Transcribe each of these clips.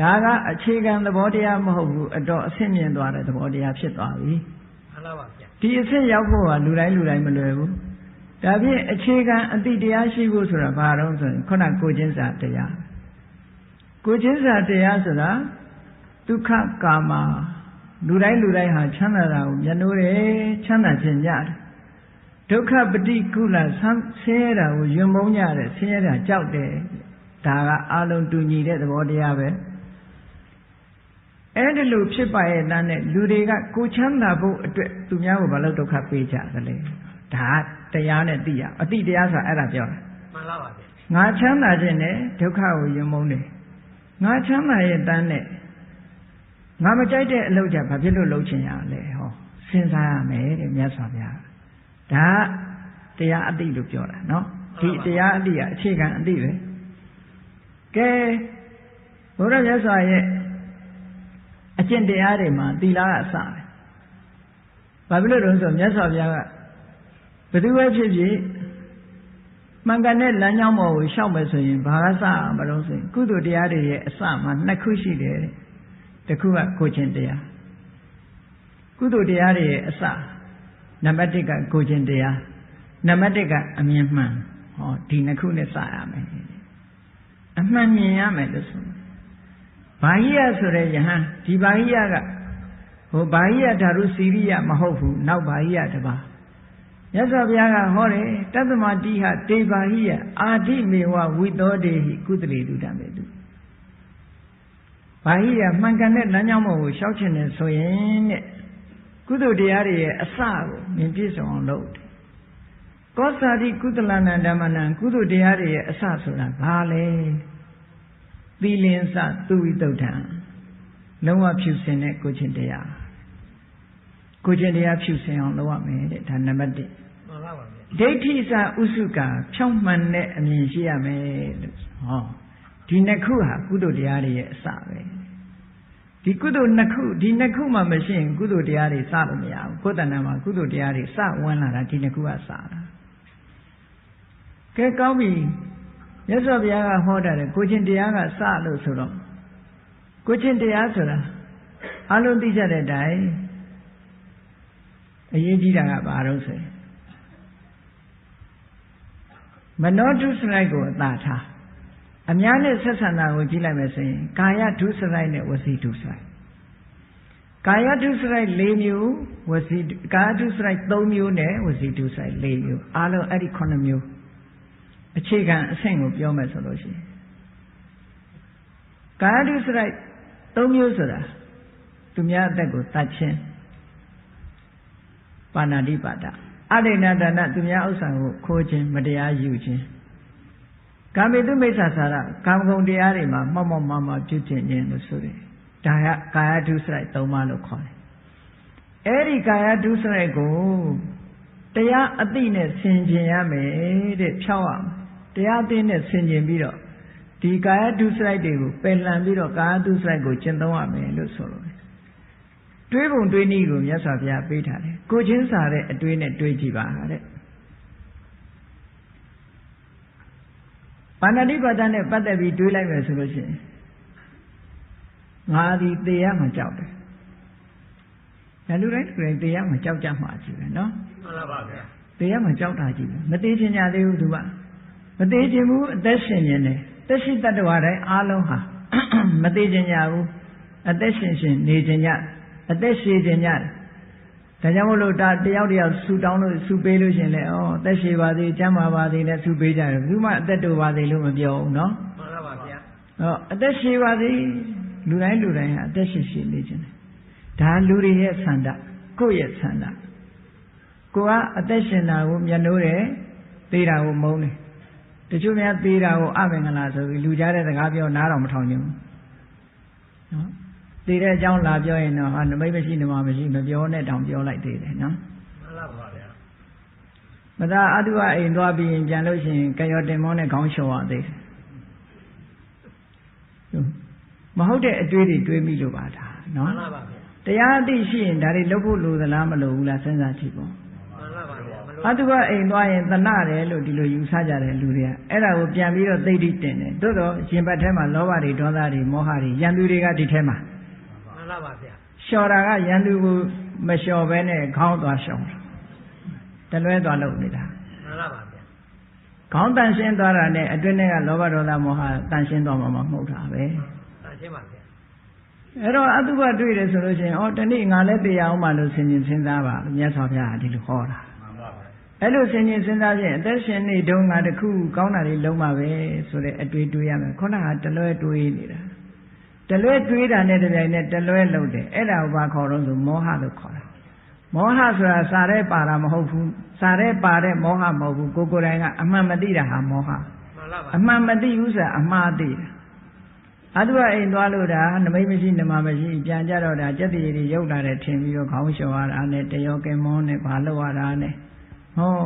ဒါကအခြေခံသဘောတရားမဟုတ်ဘူးအတော်အဆင့်မြင့်သွားတဲ့သဘောတရားဖြစ်သွားပြီမှန်ပါပါဗျာဒီအဆင့်ရောက်ဖို့ကလူတိုင်းလူတိုင်းမလွယ်ဘူးဒါဖြင့်အခြေခံအတိတရားရှိဖို့ဆိုတာဘာတော့ဆိုရင်ခုနကိုချင်းစာတရားကိုချင်းစာတရားဆိုတာဒုက္ခကာမလူတိုင်းလူတိုင်းဟာချမ်းသာတာကိုမျက်နှိုးတယ်ချမ်းသာခြင်းကြတယ်ဒုက္ခပฏิကုလဆင်းရဲတာကိုယွံမုန်းကြတယ်ဆင်းရဲတာကြောက်တယ်ဒါကအလုံးတူညီတဲ့သဘောတရားပဲ အဲ့ဒီလိုဖြစ်ပါရဲ့သားနဲ့လူတွေကကိုချမ်းသာဖို့အတွက်သူများကိုဘာလို့ဒုက္ခပေးကြသလဲဒါတရားနဲ့သိရအတိတရားဆိုတာအဲ့ဒါပြောတာမှန်ပါပါငါချမ်းသာခြင်းနဲ့ဒုက္ခကိုယုံမုန်းတယ်ငါချမ်းသာရဲ့တန်းနဲ့ငါမကြိုက်တဲ့အလုပ်ကြဘာဖြစ်လို့လုပ်ချင်ရလဲဟောစဉ်းစားရမယ်တဲ့မြတ်စွာဘုရားဒါတရားအတိလို့ပြောတာနော်ဒီတရားအတိကအခြေခံအတိပဲကဲဘုရားမြတ်စွာရဲ့ အကျင့်တရားတွေမှာသီလကအစပဲဘာဖြစ်လို့တုံးဆိုမြတ်စွာဘုရားကဘယ်သူပဲဖြစ်ဖြစ်မှန်ကန်တဲ့လမ်းကြောင်းပေါ်ကိုရှောက်မယ်ဆိုရင်ဘာကစမလို့ဆိုရင်ကုသိုလ်တရားတွေရဲ့အစမှာနှစ်ခုရှိတယ်တဲ့တခုကကိုချင်းတရားကုသိုလ်တရားတွေရဲ့အစနံပါတ်1ကကိုချင်းတရားနံပါတ်1ကအမြင်မှန်ဟောဒီနှစ်ခုနဲ့စရမယ်အမှန်မြင်ရမယ်လို့ဆို ဘာဟိယဆိုတဲ့ယဟန်ဒီဘာဟိယကဟိုဘာဟိယဓာတုစီရိယမဟုတ်ဘူးနောက်ဘာဟိယတပါမြတ်စွာဘုရားကဟောတယ်တတ္တမတိဟတေဘာဟိယအာတိမေဝဝိသောတေဟိကုသလေတုတံမေတုဘာဟိယမှန်ကန်တဲ့လမ်းကြောင်းပေါ်ကိုရှောက်ချင်တယ်ဆိုရင်တဲ့ကုသိုလ်တရားတွေရဲ့အစကိုမြင်ပြည့်စုံအောင်လုပ်တယ်ကောသတိကုသလနာဓမ္မနံကုသိုလ်တရားတွေရဲ့အစဆိုတာဘာလဲ သီလင်္စသူဝိတုဒ္ဓံလုံးဝဖြူစင်တဲ့ကိုချင်းတရားကိုချင်းတရားဖြူစင်အောင်လုပ်ရမယ်တဲ့ဒါနံပါတ်1မှန်ပါပါဒိဋ္ဌိစဥစုကဖြောင့်မှန်တဲ့အမြင်ရှိရမယ်လို့ဟောဒီနှစ်ခုဟာကုသိုလ်တရားတွေရဲ့အစပဲဒီကုသိုလ်နှစ်ခုဒီနှစ်ခုမှမရှိရင်ကုသိုလ်တရားတွေစလို့မရဘူးကိုယ်တဏ္ဍာမှာကုသိုလ်တရားတွေစဝင်လာတာဒီနှစ်ခုကစတာကဲကောင်းပြီ မြတ်စွာဘုရားကဟောတာလေကိုချင်းတရားကစလို့ဆိုတော့ကိုချင်းတရားဆိုတာအလုံးသိကြတဲ့အတိုင်းအရေးကြီးတာကဘာလို့ဆိုရင်မနောတုစရိုက်ကိုအသာထားအများနဲ့ဆက်ဆံတာကိုကြည့်လိုက်မယ်ဆိုရင်ကာယဒုစရိုက်နဲ့ဝစီဒုစရိုက်ကာယဒုစရိုက်၄မျိုးဝစီကာယဒုစရိုက်၃မျိုးနဲ့ဝစီဒုစရိုက်၄မျိုးအားလုံးအဲ့ဒီ9မျိုး အခြေခံအဆင့်ကိုပြောမယ်ဆိုလို့ရှိရင်ကာယဒုစရိုက်၃မျိုးဆိုတာသူများအသက်ကိုတတ်ခြင်းပါဏာတိပါဒအရိဏဒါနသူများဥစ္စာကိုခိုးခြင်းမတရားယူခြင်းကာမေတုမိစ္ဆာစာရကာမဂုဏ်တရားတွေမှာမောက်မောက်မမပြုကျင့်ခြင်းလို့ဆိုတယ်ဒါကကာယဒုစရိုက်၃ပါးလို့ခေါ်တယ်အဲ့ဒီကာယဒုစရိုက်ကိုတရားအသိနဲ့ဆင်ခြင်ရမယ်တဲ့ဖြောက်ရမယ် တရားအသိနဲ့ဆင်ခြင်ပြီးတော့ဒီကာယဒုစရိုက်တွေကိုပယ်လှန်ပြီးတော့ကာယဒုစရိုက်ကိုကျင့်သုံးရမယ်လို့ဆိုလို့တွေးပုံတွေးနည်းကိုမြတ်စွာဘုရားပေးထားတယ်ကိုချင်းစာတဲ့အတွေးနဲ့တွေးကြည့်ပါတဲ့ပါဏာတိပါဒနဲ့ပတ်သက်ပြီးတွေးလိုက်မယ်ဆိုလို့ရှိရင်ငါဒီသေရမှကြောက်တယ်။ဒါလူတိုင်းလူတိုင်းသေရမှကြောက်ကြမှာကြီးပဲနော်။မှန်ပါပါဗျာ။သေရမှကြောက်တာကြီးပဲမသေးချင်ကြသေးဘူးသူက မသေးချင်ဘူးအသက်ရှင်နေတယ်။သက်ရှိတ attva တိုင်းအားလုံးဟာမသေးချင်ကြဘူးအသက်ရှင်ရှင်နေချင်ကြအသက်ရှည်ချင်ကြတယ်ဒါကြောင့်မလို့ဒါတယောက်တယောက်ဆူတောင်းလို့ဆူပေးလို့ရှင်လေဩအသက်ရှည်ပါသေးကျမ်းမာပါသေးနဲ့ဆူပေးကြတယ်ဘူးမှအသက်တူပါသေးလို့မပြောဘူးနော်မှန်ပါပါဗျာဟောအသက်ရှည်ပါသေးလူတိုင်းလူတိုင်းဟာအသက်ရှည်ရှည်နေခြင်းတယ်ဒါလူတွေရဲ့ဆန္ဒကိုယ့်ရဲ့ဆန္ဒကိုကအသက်ရှင်တာကိုမျက်နှိုးတယ်သေးတာကိုမုန်းတယ် တချို့များသေးတာကိုအမင်္ဂလာဆိုပြီးလူကြားတဲ့စကားပြောနားတော်မထောင်ကြဘူးနော်သိတဲ့အကြောင်းလာပြောရင်တော့ဟာနမိတ်မရှိနမမရှိမပြောနဲ့တောင်ပြောလိုက်သေးတယ်နော်မှန်ပါပါဗျာမသာအတုဝအိမ်သွားပြီးရင်ပြန်လို့ရှိရင်ကရောတင်မောနဲ့ခေါင်းလျှော်ရသေးတယ်မဟုတ်တဲ့အတွေးတွေတွေးမိလို့ပါဒါနော်မှန်ပါပါဗျာတရားအသိရှိရင်ဒါတွေလုပ်ဖို့လိုသလားမလိုဘူးလားစဉ်းစားကြည့်ပေါ့မှန်ပါပါဗျာမ အတုပအိမ်သွားရင်တဏတယ်လို့ဒီလိုယူဆကြတယ်လူတွေကအဲ့ဒါကိုပြန်ပြီးတော့သိတိတင်တယ်သို့တော့ရှင်ဘတ်ထဲမှာလောဘတွေဒေါသတွေမောဟတွေရန်သူတွေကဒီထဲမှာမှန်လားပါဗျာလျှော်တာကရန်သူကိုမလျှော်ဘဲနဲ့ခေါင်းသွားလျှော်တာတလွဲသွားလုပ်နေတာမှန်လားပါဗျာခေါင်းတန်ရှင်းသွားတာနဲ့အတွင်းထဲကလောဘဒေါသမောဟတန်ရှင်းသွားမှာမဟုတ်တာပဲတန်ရှင်းပါဗျာအဲ့တော့အတုပတွေ့တယ်ဆိုလို့ရှိရင်ဩတနေ့ငါလည်းတရားအောင်မှလို့ဆင်ញင်စဉ်းစားပါမြတ်စွာဘုရားကဒီလိုဟောတာမှန်ပါဗျာ အဲ့လိုဆင်ញင်စဉ်းစားခြင်းအသက်ရှင်နေတုန်းကတခုကောင်းတာလေးလုံးပါပဲဆိုတဲ့အတွေ့တွေးရမယ်ခုနကတလွဲတွေးနေတာတလွဲတွေးတာနဲ့တပြိုင်နက်တလွဲလုံးတယ်အဲ့ဒါကိုဘာခေါ်တော့ဆိုမောဟလို့ခေါ်တာမောဟဆိုတာစာရဲပါတာမဟုတ်ဘူးစာရဲပါတဲ့မောဟမဟုတ်ဘူးကိုယ်ကိုယ်တိုင်ကအမှန်မသိတာဟာမောဟမှန်လားပါအမှန်မသိဘူးဆိုတာအမှားသိတာအတုအိမ်သွားလို့ဒါနမိတ်မရှိနမမရှိပြန်ကြတော့ဒါကြက်တည်တွေရုပ်လာတယ်ထင်ပြီးတော့ခေါင်းလျှော်ရတာနဲ့တယောကင်မောနဲ့ဘာလို့ရတာနဲ့ ဟော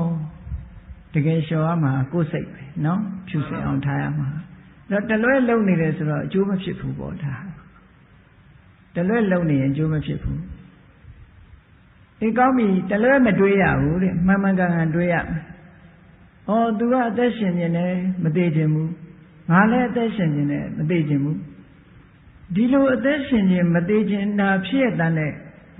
တကယ်လျှော်ရမှာကိုယ်စိတ်ပဲနော်ဖြူစင်အောင်ထားရမှာတော့တလွဲလုံနေတယ်ဆိုတော့အကျိုးမဖြစ်ဘူးပေါ့ဒါတလွဲလုံနေရင်အကျိုးမဖြစ်ဘူးဒီကောင်းပြီတလွဲမတွေးရဘူးတဲ့မှန်မှန်ကန်ကန်တွေးရမယ်။အော် तू ကအသက်ရှင်နေတယ်မသေးခြင်းဘူး။ငါလည်းအသက်ရှင်နေတယ်မသေးခြင်းဘူး။ဒီလိုအသက်ရှင်ခြင်းမသေးခြင်းဒါဖြစ်ရတဲ့နဲ့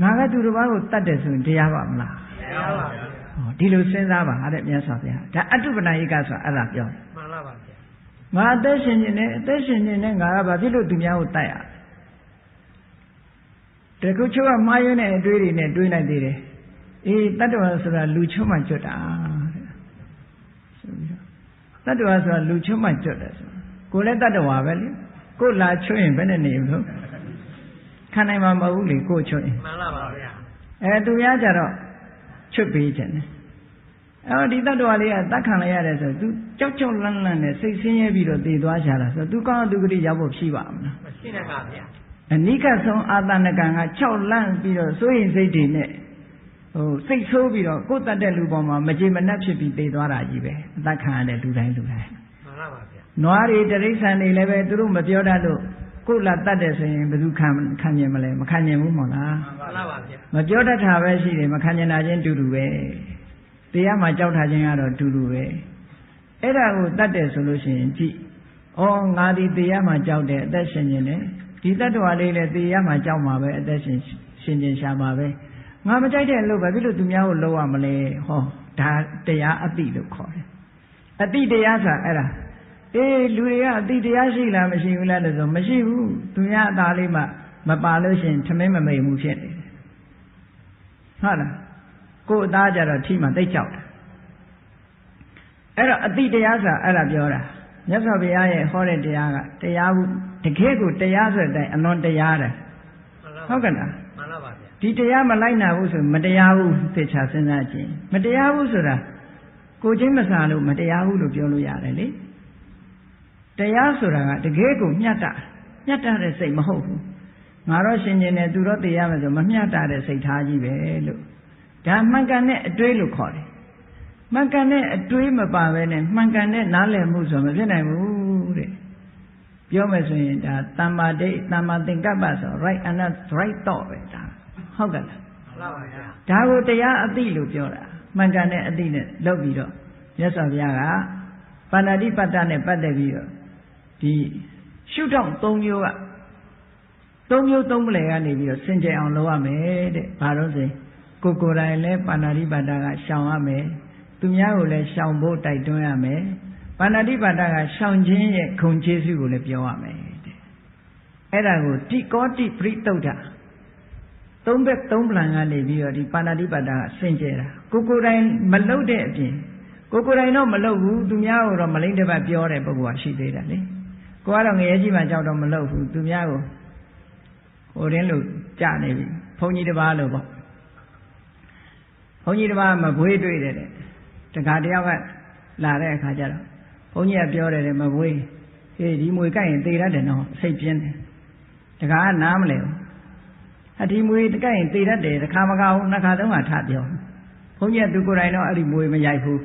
ငါကသူတစ်ပါးကိုတတ်တယ်ဆိုရင်တရားပါမလားတရားပါဗျာ။ဟော ဒီလိုစဉ်းစားပါတဲ့မြတ်စွာဘုရား။ဒါအတုပနာယိကဆိုတာအဲ့ဒါပြောတယ်မှန်လားပါဗျာ။ငါအသက်ရှင်နေတယ်အသက်ရှင်နေတယ်ငါကဘာဖြစ်လို့သူများကိုတတ်ရလဲ။တခုချို့ကမှားယွင်းတဲ့အတွေးတွေနဲ့တွေးလိုက်သေးတယ်။အေးတတ္တဝါဆိုတာလူချုံမှကြွတာတဲ့။ဆိုပြီးတော့တတ္တဝါဆိုတာလူချုံမှကြွတယ်ဆို။ကိုယ်လည်းတတ္တဝါပဲလေ။ကိုယ်လာချွတ်ရင်ဘယ်နဲ့နေဘူးလို့ခံနိုင်မှာမဟုတ်ဘူးလေကိုယ်ချွတ်ရင်မှန်လားပါဗျာအဲသူများကြတော့ ချွတ်ပေးခြင်းတယ်အော်ဒီတတ္တဝါလေးကတတ်ခံလိုက်ရတယ်ဆိုသူကြောက်ကြောက်လန့်လန့်နဲ့စိတ်ဆင်းရဲပြီးတော့တည်သွားကြတာဆိုသူကောင်းသူကတိရောက်ဖို့ဖြီးပါမလားမရှိနဲ့ပါဗျာအနိကဆုံးအာသနကံက6လန့်ပြီးတော့စိုးရင်စိတ်တွေနဲ့ဟိုစိတ်ဆိုးပြီးတော့ကိုယ်တတ်တဲ့လူပေါ်မှာမကြေမနက်ဖြစ်ပြီးတည်သွားတာကြီးပဲအတတ်ခံရတဲ့လူတိုင်းလူတိုင်းမှန်လားပါဗျာနွားတွေတရိษံတွေလည်းပဲသူတို့မပြောတတ်လို့ ကိုယ်လာတတ်တယ်ဆိုရင်ဘယ်သူခံခံမြင်မလဲမခံမြင်ဘူးမဟုတ်လားမှန်လားပါဗျာမပြောတတ်တာပဲရှိတယ်မခံကျင်တာချင်းတူတူပဲတရားမှာကြောက်တာချင်းကတော့တူတူပဲအဲ့ဒါကိုတတ်တယ်ဆိုလို့ရှိရင်ကြည့်ဩငါဒီတရားမှာကြောက်တယ်အသက်ရှင်နေတယ်ဒီတတ္တဝါလေးလည်းတရားမှာကြောက်မှာပဲအသက်ရှင်ရှင်ကျင်ရှာမှာပဲငါမကြိုက်တဲ့အလုပ်ပဲဘယ်လိုသူများကိုလုပ်ရမလဲဟောဒါတရားအတိလို့ခေါ်တယ်အတိတရားဆိုတာအဲ့ဒါ အေးလူတွေကအတိတရားရှိလားမရှိဘူးလားလို့ဆိုမရှိဘူးသူများအသားလေးမှမပါလို့ရှိရင်ထမင်းမမိန်မှုဖြစ်နေတယ်ဟုတ်လားကိုယ်အသားကြတော့ထိမှသိကြောက်တယ်အဲ့တော့အတိတရားဆိုတာအဲ့ဒါပြောတာမြတ်စွာဘုရားရဲ့ဟောတဲ့တရားကတရားဘူးတကယ်ကိုတရားဆိုတဲ့အတိုင်းအလွန်တရားတယ်မှန်လားဟုတ်ကဲ့လားမှန်လားပါဗျာဒီတရားမလိုက်နာဘူးဆိုမတရားဘူးသိချာစဉ်းစားကြည့်မတရားဘူးဆိုတာကိုချင်းမစာလို့မတရားဘူးလို့ပြောလို့ရတယ်လေ တရားဆိုတာကတကယ်ကိုမျှတမျှတတဲ့စိတ်မဟုတ်ဘူးငါတော့ရှင်ကျင်တယ်သူတော့တရားမယ်ဆိုမမျှတတဲ့စိတ်ထားကြီးပဲလို့ဒါမှန်ကန်တဲ့အတွေးလို့ခေါ်တယ်မှန်ကန်တဲ့အတွေးမပါဘဲနဲ့မှန်ကန်တဲ့နားလည်မှုဆိုမဖြစ်နိုင်ဘူးတဲ့ပြောမယ်ဆိုရင်ဒါတမ္မာဒိဋ္ဌတမ္မာသင်္ကပ္ပဆို right and right thought ပဲဒါဟုတ်ကဲ့လားမှန်လားပါဗျာဒါကိုတရားအသိလို့ပြောတာမှန်ကန်တဲ့အသိနဲ့လုပ်ပြီးတော့မြတ်စွာဘုရားကပါဏာတိပတ္တနဲ့ပတ်သက်ပြီးတော့ ဒီရှုထောင့်၃မျိုးက၃မျိုး၃ပလယ်ကနေပြီးတော့စင်ကြယ်အောင်လုပ်ရမယ်တဲ့ဘာလို့ဆိုရင်ကိုယ်ကိုယ်တိုင်လည်းပါဏာတိပတ္တကရှောင်ရမယ်သူများကိုလည်းရှောင်ဖို့တိုက်တွန်းရမယ်ပါဏာတိပတ္တကရှောင်ခြင်းရဲ့ခုံကျေးဇူးကိုလည်းပြောရမယ်တဲ့အဲ့ဒါကိုတိကောတိပရိတုဒ္ဓသုံးဘက်သုံးပလံကနေပြီးတော့ဒီပါဏာတိပါဒကဆင်ကျဲတာကိုကိုယ်တိုင်မလုတ်တဲ့အပြင်ကိုကိုယ်တိုင်တော့မလုတ်ဘူးသူများကိုတော့မလိမ့်တစ်ပတ်ပြောတဲ့ပုဂ္ဂိုလ်ကရှိသေးတယ်လေ ကိုကတော့ငရဲကြီးမှကြောက်တော့မလုတ်ဘူးသူများကိုဟိုတင်းလို့ကြနေပြီဘုန်းကြီးတစ်ပါးလို့ပေါ့ဘုန်းကြီးတစ်ပါးမဘွေးတွေ့တယ်တဲ့တခါတယောက်ကလာတဲ့အခါကျတော့ဘုန်းကြီးကပြောတယ်တဲ့မဘွေးဟေးဒီမွေကြိုက်ရင်သေရတယ်နော်စိတ်ပြင်းတယ်တခါကနားမလဲဘူးအဒီမွေတကက်ရင်သေတတ်တယ်တစ်ခါမကဘူးနှစ်ခါသုံးခါထပြောဘုန်းကြီးကသူကိုယ်တိုင်တော့အဲ့ဒီမွေမရိုက်ဘူး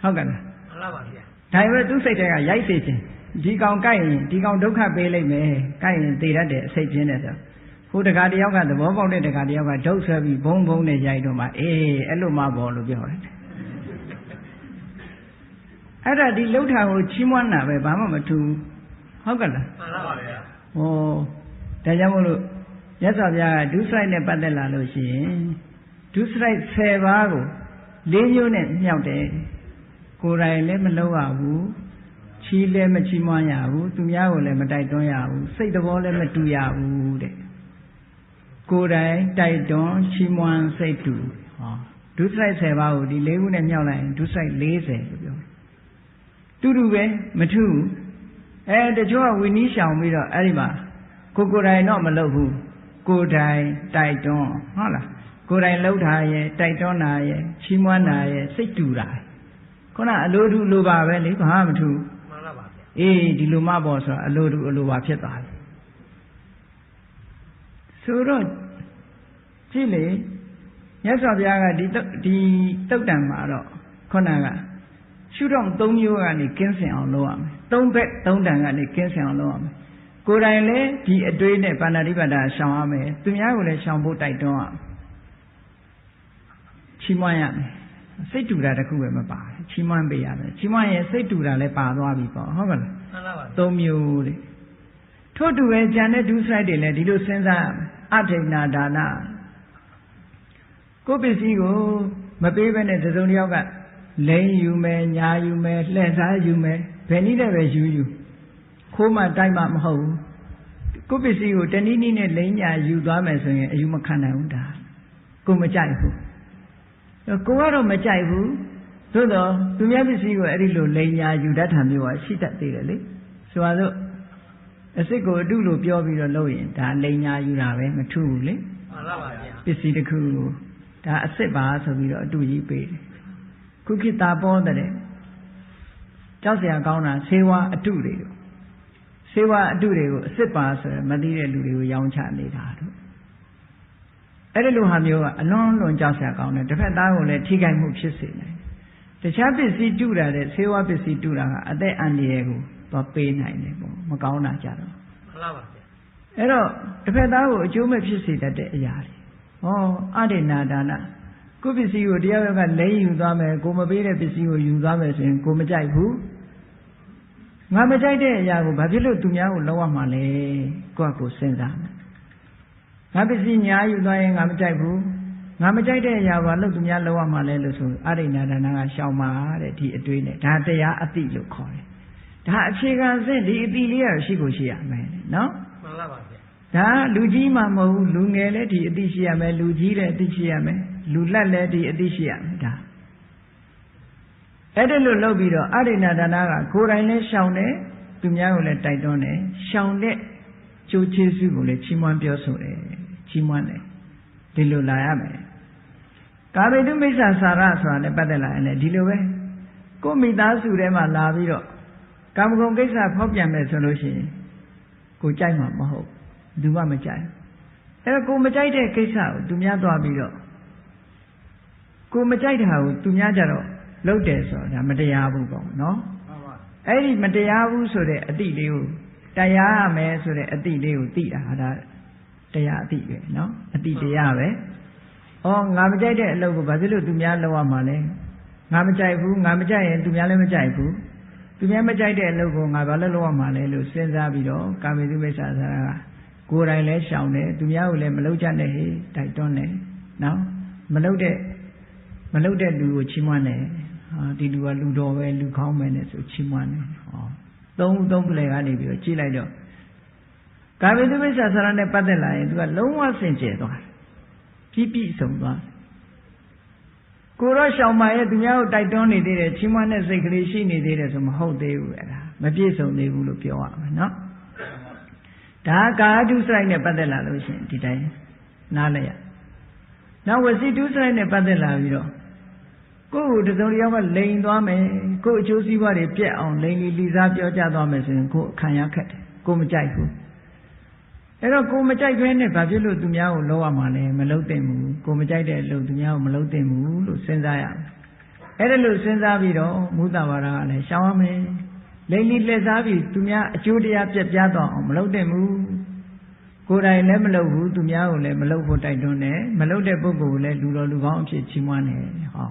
ဟုတ်ကဲ့လားမှန်လားပါဗျာဒါပေမဲ့သူစိတ်ထဲကရိုက်စေခြင်း ဒီကောင်ကြိုက်ရင်ဒီကောင်ဒုက္ခပေးလိုက်မယ်ကြိုက်ရင်သေတတ်တယ်အစိတ်ပြင်းတယ်ဆိုဟိုတခါတယောက်ကသဘောပေါက်တဲ့တခါတယောက်ကဒုတ်ဆွဲပြီးဘုံဘုံနဲ့ရိုက်တော့မှအေးအဲ့လိုမှပေါ့လို့ပြောတယ်အဲ့ဒါဒီလှုပ်တာကိုချီးမွမ်းတာပဲဘာမှမထူးဟုတ်ကလားမှန်လားပါဗျာဟောဒါကြောင့်မို့လို့မြတ်စွာဘုရားကဒုစရိုက်နဲ့ပတ်သက်လာလို့ရှိရင်ဒုစရိုက်10ပါးကို၄မျိုးနဲ့မြောက်တယ်ကိုယ်တိုင်လည်းမလုပ်ရဘူး ချီးလည်းမချီးမွမ်းရဘူးသူများကိုလည်းမတိုက်တွန်းရဘူးစိတ်သဘောလည်းမတူရဘူးတဲ့ကိုယ်တိုင်တိုက်တွန်းချီးမွမ်းစိတ်တူဟောဒုစရိုက်10ပါးကိုဒီ၄ခုနဲ့မြောက်လိုက်ရင်ဒုစရိုက်40လို့ပြောတယ်တူတူပဲမထူးဘူးအဲတချို့ကဝီနီးရှောင်ပြီးတော့အဲ့ဒီမှာကိုကိုယ်တိုင်တော့မလုပ်ဘူးကိုယ်တိုင်တိုက်တွန်းဟုတ်လားကိုယ်တိုင်လှုပ်တာရဲ့တိုက်တွန်းတာရဲ့ချီးမွမ်းတာရဲ့စိတ်တူတာခုနအလိုတူလိုပါပဲလေဘာမှမထူးမှန်လားပါဗျာ အေးဒီလိုမှပေါ့ဆိုတာအလိုတူအလိုပါဖြစ်သွားတယ်ဆိုတော့ကြည့်လေမြတ်စွာဘုရားကဒီတုတ်ဒီတုတ်တံမှာတော့ခုနကရှုတော့၃မျိုးကနေကင်းစင်အောင်လုပ်ရမယ်၃ဘက်၃တန်ကနေကင်းစင်အောင်လုပ်ရမယ်ကိုယ်တိုင်လည်းဒီအတွေးနဲ့ပါဏာတိပါဒရှောင်ရမယ်သူများကိုလည်းရှောင်ဖို့တိုက်တွန်းရမယ်ချီးမွမ်းရမယ် စိတ်တူတာတခုပဲမပါဘူးချီးမွမ်းပေးရမယ်ချီးမွမ်းရင်စိတ်တူတာလည်းပါသွားပြီပေါ့ဟုတ်ကဲ့လားမှန်လားပါဗျာသုံးမျိုးတဲ့ထို့တူပဲကြံတဲ့ဒုစရိုက်တွေလည်းဒီလိုစဉ်းစားရမယ်အထိဏဒါနကိုယ်ပစ္စည်းကိုမပေးဘဲနဲ့တစ်စုံတစ်ယောက်ကလိန်ယူမယ်ညာယူမယ်လှည့်စားယူမယ်ဘယ်နည်းနဲ့ပဲယူယူခိုးမှတိုက်မှမဟုတ်ဘူးကိုယ်ပစ္စည်းကိုတနည်းနည်းနဲ့လိန်ညာယူသွားမယ်ဆိုရင်အယူမခံနိုင်ဘူးဒါကိုမကြိုက်ဘူးအဲ့ ကိုကတော့မကြိုက်ဘူးသို့တော့သူများပစ္စည်းကိုအဲ့ဒီလိုလိန်ညာယူတတ်တာမျိုးကရှိတတ်သေးတယ်လေဆိုပါစို့အစ်စ်ကိုအတုလို့ပြောပြီးတော့လုပ်ရင်ဒါလိန်ညာယူတာပဲမထူးဘူးလေမှန်လားပါဗျာပစ္စည်းတစ်ခုကိုဒါအစ်စ်ပါဆိုပြီးတော့အတူကြီးပေးတယ်ခုခေတ်သာပေါ်တဲ့ကြောက်စရာကောင်းတာဆေးဝါးအတုတွေကိုဆေးဝါးအတုတွေကိုအစ်စ်ပါဆိုရယ်မသိတဲ့လူတွေကိုရောင်းချနေတာတို့ အဲ့ဒီလိုဟာမျိုးကအလွန်လွန်ကြောက်စရာကောင်းတယ်တစ်ဖက်သားကိုလည်းထိခိုက်မှုဖြစ်စေတယ်တခြားပစ္စည်းတုတာတဲ့ဆေးဝါးပစ္စည်းတုတာကအသက်အန္တရာယ်ကိုသွားပေးနိုင်တယ်ပေါ့မကောင်းတာကြတော့မှန်လားပါဗျာအဲ့တော့တစ်ဖက်သားကိုအကျိုးမဲ့ဖြစ်စေတတ်တဲ့အရာတွေဟောအဒိနာဒါနကိုယ်ပစ္စည်းကိုတရားရောက်ကလဲယူသွားမယ်ကိုမပေးတဲ့ပစ္စည်းကိုယူသွားမယ်ဆိုရင်ကိုမကြိုက်ဘူးငါမကြိုက်တဲ့အရာကိုဘာဖြစ်လို့သူများကိုလောက်ရမှာလဲကိုယ့်ကိုစဉ်းစားမယ် ငါပစ္စည်းညာယူသွားရင်ငါမကြိုက်ဘူးငါမကြိုက်တဲ့အရာဘာလို့သူများလောက်ရမှာလဲလို့ဆိုအဒိနာဒါနကရှောင်ပါတဲ့ဒီအတွေးနဲ့ဒါတရားအတိလို့ခေါ်တယ်ဒါအခြေခံစဒီအတိလေးရရှိကိုရှိရမယ်နော်မှန်လားပါဗျာဒါလူကြီးမှမဟုတ်ဘူးလူငယ်လည်းဒီအသိရှိရမယ်လူကြီးလည်းအသိရှိရမယ်လူလက်လည်းဒီအသိရှိရမယ်ဒါအဲ့ဒါလို့လုပ်ပြီးတော့အရိဏဒါနကကိုယ်တိုင်လည်းရှောင်တယ်သူများကိုလည်းတိုက်တွန်းတယ်ရှောင်တဲ့ကျိုးကျေးဇူးကိုလည်းချီးမွမ်းပြောဆိုတယ် ချီးမွမ်းတယ်ဒီလိုလာရမယ်ကာမိတုမိစ္ဆာစာရဆိုတာလည်းပတ်သက်လာရင်လည်းဒီလိုပဲကိုယ်မိသားစုထဲမှာလာပြီးတော့ကာမဂုဏ်ကိစ္စဖောက်ပြန်မယ်ဆိုလို့ရှိရင်ကိုကြိုက်မှာမဟုတ်ဘူးသူမှမကြိုက်အဲ့တော့ကိုမကြိုက်တဲ့ကိစ္စကိုသူများသွားပြီးတော့ကိုမကြိုက်တာကိုသူများကြတော့လုပ်တယ်ဆိုတာမတရားဘူးပေါ့နော်မှန်ပါအဲ့ဒီမတရားဘူးဆိုတဲ့အတိလေးကိုတရားရမယ်ဆိုတဲ့အတိလေးကိုသိတာဒါ တရားအတိပဲနော်အတိတရားပဲဩငါမကြိုက်တဲ့အလုပ်ကိုဘာဖြစ်လို့သူများလုပ်ရမှာလဲငါမကြိုက်ဘူးငါမကြိုက်ရင်သူများလည်းမကြိုက်ဘူးသူများမကြိုက်တဲ့အလုပ်ကိုငါဘာလို့လုပ်ရမှာလဲလို့စဉ်းစားပြီးတော့ကာမေတုမိစ္ဆာဆရာကကိုယ်တိုင်လည်းရှောင်တယ်သူများကိုလည်းမလုပ်ကြနဲ့ဟေ့တိုက်တွန်းတယ်နော်မလုပ်တဲ့မလုပ်တဲ့လူကိုချီးမွမ်းတယ်ဟာဒီလူကလူတော်ပဲလူကောင်းပဲနဲ့ဆိုချီးမွမ်းတယ်ဟောသုံးသုံးပလဲကနေပြီးတော့ကြည့်လိုက်တော့ ကာမိတုမိစ္ဆာဆရာနဲ့ပတ်သက်လာရင်သူကလုံးဝစင်ကြယ်သွားတယ်ပြည့်ပြည့်စုံသွားတယ်ကိုတော့ရှောင်ပါရဲ့သူများကိုတိုက်တွန်းနေသေးတယ်ချီးမွမ်းတဲ့စိတ်ကလေးရှိနေသေးတယ်ဆိုမဟုတ်သေးဘူးအဲ့ဒါမပြည့်စုံသေးဘူးလို့ပြောရမှာနော်ဒါကာဒုစရိုက်နဲ့ပတ်သက်လာလို့ရှိရင်ဒီတိုင်းနားလဲရနောက်ဝစီဒုစရိုက်နဲ့ပတ်သက်လာပြီးတော့ကိုယ့်ကိုတစုံတစ်ယောက်ကလိန်သွားမယ်ကိုယ့်အကျိုးစီးပွားတွေပြက်အောင်လိန်လီလီစားပြောကြသွားမယ်ဆိုရင်ကိုယ်ခံရခက်တယ်ကိုယ်မကြိုက်ဘူး အဲ့တော့ကိုယ်မကြိုက်ဘဲနဲ့ဘာဖြစ်လို့သူများကိုလောက်ရမှာလဲမလောက်သင့်ဘူးကိုယ်မကြိုက်တဲ့အလုပ်သူများကိုမလောက်သင့်ဘူးလို့စဉ်းစားရမယ်အဲ့ဒါလို့စဉ်းစားပြီးတော့မုသဝါဒကလည်းရှောင်ရမယ်လိန်လီလက်စားပြီးသူများအကျိုးတရားပြက်ပြားသွားအောင်မလုပ်သင့်ဘူးကိုယ်တိုင်လည်းမလုပ်ဘူးသူများကိုလည်းမလုပ်ဖို့တိုက်တွန်းတယ်မလုပ်တဲ့ပုဂ္ဂိုလ်ကိုလည်းလူတော်လူကောင်းအဖြစ်ချီးမွမ်းတယ်ဟော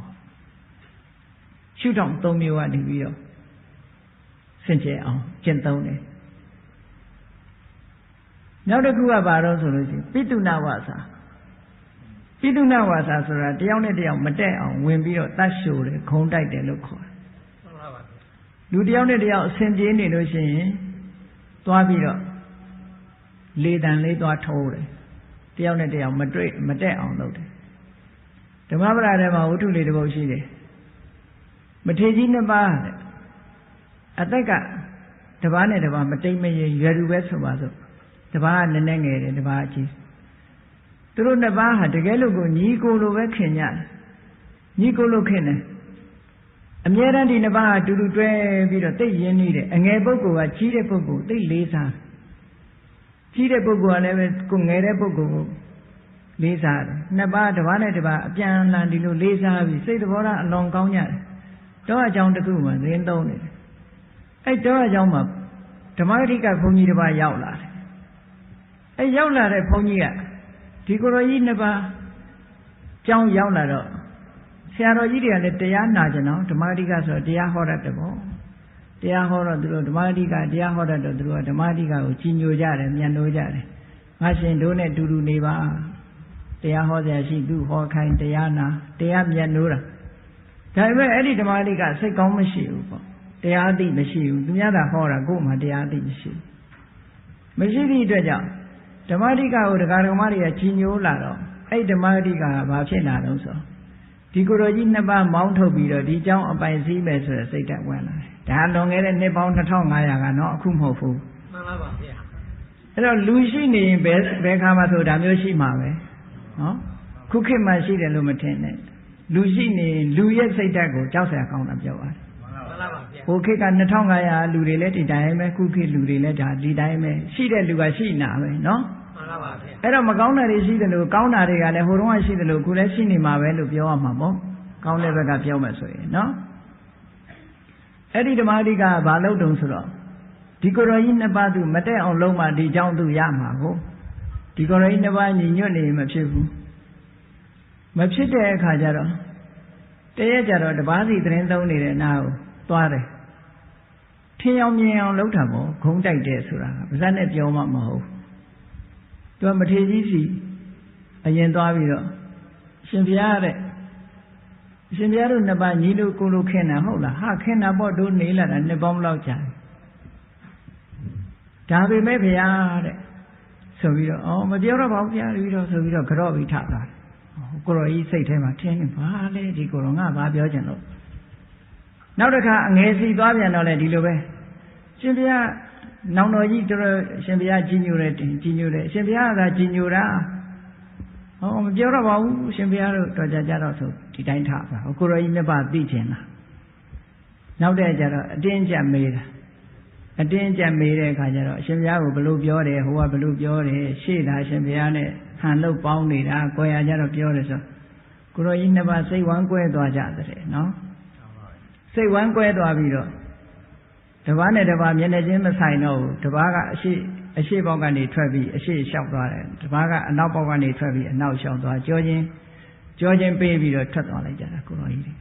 ရှုထောင့်၃မျိုးကနေပြီးတော့စင်ကြယ်အောင်ကျင့်သုံးတယ် နောက်တစ်ခုကဘာလို့ဆိုလို့ရှိရင်ပိတုနာဝါစာပိတုနာဝါစာဆိုတာတယောက်နဲ့တယောက်မတက်အောင်ဝင်ပြီးတော့တတ်ရှိုတယ်ခုံတိုက်တယ်လို့ခေါ်တယ်မှန်ပါပါဗျာလူတယောက်နဲ့တယောက်အဆင်ပြေနေလို့ရှိရင်သွားပြီးတော့လေတံလေးသွားထိုးတယ်တယောက်နဲ့တယောက်မတွေ့မတက်အောင်လုပ်တယ်ဓမ္မပဒထဲမှာဝတ္ထုလေးတစ်ပုဒ်ရှိတယ်မထေကြီးနှစ်ပါးတဲ့အသက်ကတစ်ပါးနဲ့တစ်ပါးမတိမ်မရေရွယ်သူပဲဆိုပါစို့ တစ်ပါးကနည်းနည်းငယ်တယ်တစ်ပါးအကြီးသူတို့နှစ်ပါးဟာတကယ်လို့ကိုညီကိုလိုပဲခင်ကြတယ်ညီကိုလိုခင်တယ်အမြဲတမ်းဒီနှစ်ပါးဟာတူတူတွဲပြီးတော့သိရင်းနေတယ်အငယ်ပုဂ္ဂိုလ်ကကြီးတဲ့ပုဂ္ဂိုလ်သိလေးစားကြီးတဲ့ပုဂ္ဂိုလ်ကလည်းပဲကိုငယ်တဲ့ပုဂ္ဂိုလ်ကိုလေးစားတယ်နှစ်ပါးတစ်ပါးနဲ့တစ်ပါးအပြန်အလှန်ဒီလိုလေးစားပြီးစိတ်သဘောထားအလွန်ကောင်းကြတယ်တော့အကြောင်းတစ်ခုမှသင်သုံးနေတယ်အဲ့တော့အကြောင်းမှာဓမ္မဂတိကဘုန်းကြီးတစ်ပါးရောက်လာတယ် အဲ့ရောက်လာတဲ့ဘုန်းကြီးကဒီကိုယ်တော်ကြီးနှစ်ပါးကြောင်းရောက်လာတော့ဆရာတော်ကြီးတွေကလည်းတရားနာကြတော့ဓမ္မဂတိကဆိုတော့တရားဟောတတ်တယ်ပေါ့တရားဟောတော့သူတို့ဓမ္မဂတိကတရားဟောတတ်တော့သူတို့ကဓမ္မဂတိကကိုကြီးညိုကြတယ်မြန်လို့ကြတယ်ငါရှင်တို့နဲ့တူတူနေပါတရားဟောစရာရှိသူဟောခိုင်းတရားနာတရားမြန်လို့တာဒါပေမဲ့အဲ့ဒီဓမ္မဂတိကစိတ်ကောင်းမရှိဘူးပေါ့တရားသိမရှိဘူးသူများသာဟောတာကိုယ်မှတရားသိမရှိဘူးမရှိသည့်အတွက်ကြောင့် ဓမ္မဂတိကကိုဒကာဒကမတွေကကြီးညိုလာတော့အဲ့ဓမ္မဂတိကကဘာဖြစ်လာတော့ဆိုဒီကိုယ်တော်ကြီးနှစ်ပါးမောင်းထုတ်ပြီးတော့ဒီเจ้าအပိုင်စည်းမယ်ဆိုတဲ့စိတ်ဓာတ်ဝင်လာတယ်ဒါလွန်ခဲ့တဲ့နှစ်ပေါင်း2500ကနော်အခုမဟုတ်ဘူး မှန်ပါပါဗျာ အဲ့တော့လူရှိနေရင်ဘယ်ဘယ်ခါမှဆိုဒါမျိုးရှိမှာပဲနော်ခုခေတ်မှရှိတယ်လို့မထင်နဲ့လူရှိနေရင်လူရဲ့စိတ်ဓာတ်ကိုကြောက်စရာကောင်းတာပြောပါတယ် မှန်ပါပါဗျာ ဟိုခေတ်က2500လူတွေလည်းဒီတိုင်းပဲခုခေတ်လူတွေလည်းဒါဒီတိုင်းပဲရှိတဲ့လူကရှိနာပဲနော် မှန်ပါပါဗျာ အဲ့တော့မကောင်းတာတွေရှိတယ်လို့ကောင်းတာတွေကလည်းဟိုတုန်းကရှိတယ်လို့ခုလည်းရှိနေမှာပဲလို့ပြောရမှာပေါ့ကောင်းတဲ့ဘက်ကပြောမယ်ဆိုရင်နော်အဲ့ဒီဓမ္မတိကဘာလို့တုံဆိုတော့ဒီကိုယ်တော်ကြီးနှစ်ပါးသူမတက်အောင်လုံးမှဒီကြောင့်သူရမှာကိုဒီကိုယ်တော်ကြီးနှစ်ပါးညီညွတ်နေမဖြစ်ဘူးမဖြစ်တဲ့အခါကျတော့တရက်ကြတော့တပားစီသတင်းသုံးနေတဲ့နာကိုသွားတယ်ထင်အောင်မြင်အောင်လှုပ်တာပေါ့ဂုံးတိုက်တယ်ဆိုတာကပါဇက်နဲ့ပြောမှမဟုတ် သူကမထေကြီးစီအရင်သွားပြီးတော့အရှင်ဘုရားတဲ့အရှင်ဘုရားတို့နှစ်ပါးညီလို့ကိုလို့ခင်တာဟုတ်လားဟာခင်တာပေါ့တို့နေလာတာနှစ်ပေါင်းဘလောက်ကြာတယ်ဒါပေမဲ့ဘုရားတဲ့ဆိုပြီးတော့အော်မပြောတော့ပါဘူးဘုရားပြီးတော့ဆိုပြီးတော့ကြော့ပြီးထသွားတယ်ကိုရောကြီးစိတ်ထဲမှာထင်းနေဘာလဲဒီကိုရောငါဘာပြောချင်လို့နောက်တစ်ခါအငယ်စီသွားပြန်တော့လေဒီလိုပဲရှင်ဘုရား နောင်တော်ကြီးတော်ရှင်ဘုရားကြီးညိုတယ်ကြီးညိုတယ်ရှင်ဘုရားကသာကြီးညိုတာဟောမပြောတော့ပါဘူးရှင်ဘုရားတို့တော်ကြကြတော့ဆိုဒီတိုင်းထားပါကိုရောကြီးမြတ်ပါသိချင်လားနောက်တဲ့ကျတော့အတင်းကြပ်မေးတာအတင်းကြပ်မေးတဲ့အခါကျတော့အရှင်ဘုရားကိုဘလို့ပြောတယ်ဟိုကဘလို့ပြောတယ်ရှေ့တာရှင်ဘုရားနဲ့ဟန်လို့ပေါင်းနေတာကိုယ်ရကြတော့ပြောတယ်ဆိုကိုရောကြီးနှစ်ပါးစိတ်ဝမ်းကွဲသွားကြတယ်နော်စိတ်ဝမ်းကွဲသွားပြီးတော့ တပားနဲ့တပားမျက်နှာချင်းမဆိုင်တော့ဘူးတပားကအရှိအရှိဘောက်ကနေထွက်ပြီးအရှိလျှောက်သွားတယ်တပားကအနောက်ဘောက်ကနေထွက်ပြီးအနောက်လျှောက်သွားကြောချင်းကြောချင်းပေးပြီးတော့ထွက်သွားလိုက်ကြတာကိုရောကြီးတွေ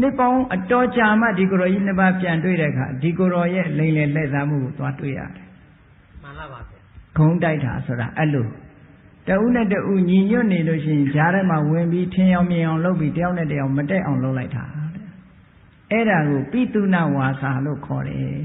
နှစ်ပေါင်းအတော်ကြာမှဒီကိုရောကြီးနှစ်ပါးပြန်တွေ့တဲ့အခါဒီကိုရောရဲ့လိန်လေလက်စားမှုကိုသွားတွေ့ရတယ်မှန်ပါပါဗျာဂုံတိုက်တာဆိုတာအဲ့လိုတဦးနဲ့တဦးညီညွတ်နေလို့ရှိရင်ဂျားထဲမှာဝင်ပြီးထင်းအောင်မြင်အောင်လုပ်ပြီးတယောက်နဲ့တယောက်မတက်အောင်လုပ်လိုက်တာတဲ့ အဲ့ဒါကိုပိတုနာဝါစာလို့ခေါ်တယ်